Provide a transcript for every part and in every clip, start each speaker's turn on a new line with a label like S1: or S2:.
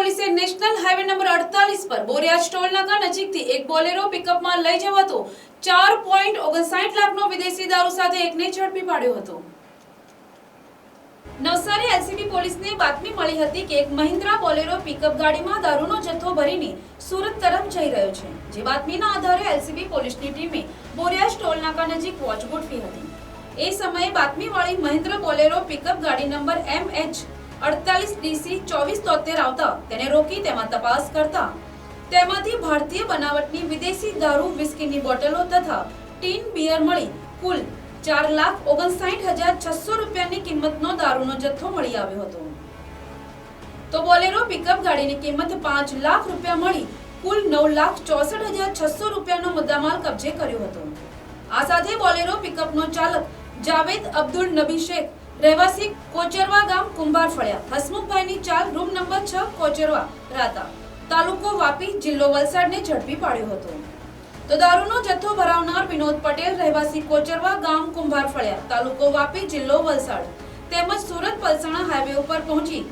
S1: પોલીસે national highway number અડતાલીસ પર બોરિયાજ ટોલ નાકા નજીકથી એક બોલેરો પિકઅપમાં લઈ જવાતો ચાર પોઈન્ટ ઓગણસાઠ લાખનો વિદેશી દારૂ સાથે એકને ઝડપી પાડ્યો હતો. નવસારી એલસીબી પોલીસને બાતમી મળી હતી કે એક મહિન્દ્રા બોલેરો પિકઅપ ગાડીમાં દારૂનો જથ્થો ભરીને સુરત તરફ જઈ રહ્યો છે. જે બાતમીના આધારે એલસીબી પોલીસની ટીમે બોરિયાજ ટોલ નાકા નજીક વોચ ગોઠવી હતી. એ સમયે બાતમી મળી મહિન્દ્રા બોલેરો પિકઅપ ગાડી નંબર એમ એચ અડતાલીસ ડીસી ચોવીસ તોતેર આવતા તેને રોકી તેમાં તપાસ કરતા. તેમાંથી ભારતીય બનાવટની વિદેશી દારૂ વિસ્કીની બોટલો તથા ટીન બિયર મળી કુલ ચાર લાખ ઓગણસાઠ હજાર છસો રૂપિયાની કિંમતનો દારૂનો જથ્થો મળી આવ્યો હતો. તો બોલેરો પિકઅપ ગાડીની કિંમત પાંચ લાખ રૂપિયા મળી કુલ નવ લાખ ચોસઠ હજાર છસો રૂપિયાનો મુદ્દામાલ કબજે કર્યો હતો. આ સાથે બોલેરો પિકઅપનો ચાલક જાવેદ અબ્દુલ નબી શેખ, રહેવાસી કોચરવા ગામ કુંભાર ફળિયા. હસમુખભાઈની ચાલ રૂમ નંબર છ, કોચરવા, રાતા. તાલુકો વાપી, જિલ્લો વલસાડને ઝડપી પાડ્યો હતો. તો દારૂનો જથ્થો ભરાવનાર વિનોદ પટેલ રહેવાસી કોચરવા ગામ કુંભાર ફળિયા, તાલુકો વાપી, જિલ્લો વલસાડ. તેમજ સુરત પલસાણા હાઈવે ઉપર પહોંચી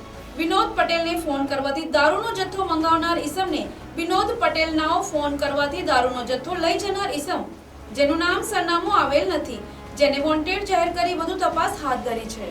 S1: વિનોદ પટેલને ફોન કરવાથી દારૂનો જથ્થો મંગાવનાર ઈસમને વિનોદ પટેલનાઓ ફોન કરવાથી દારૂનો જથ્થો લઈ જનાર ઈસમ, જેનું નામ સરનામું આવેલ નથી, જેને વોન્ટેડ જાહેર કરી વધુ તપાસ હાથ ધરી છે.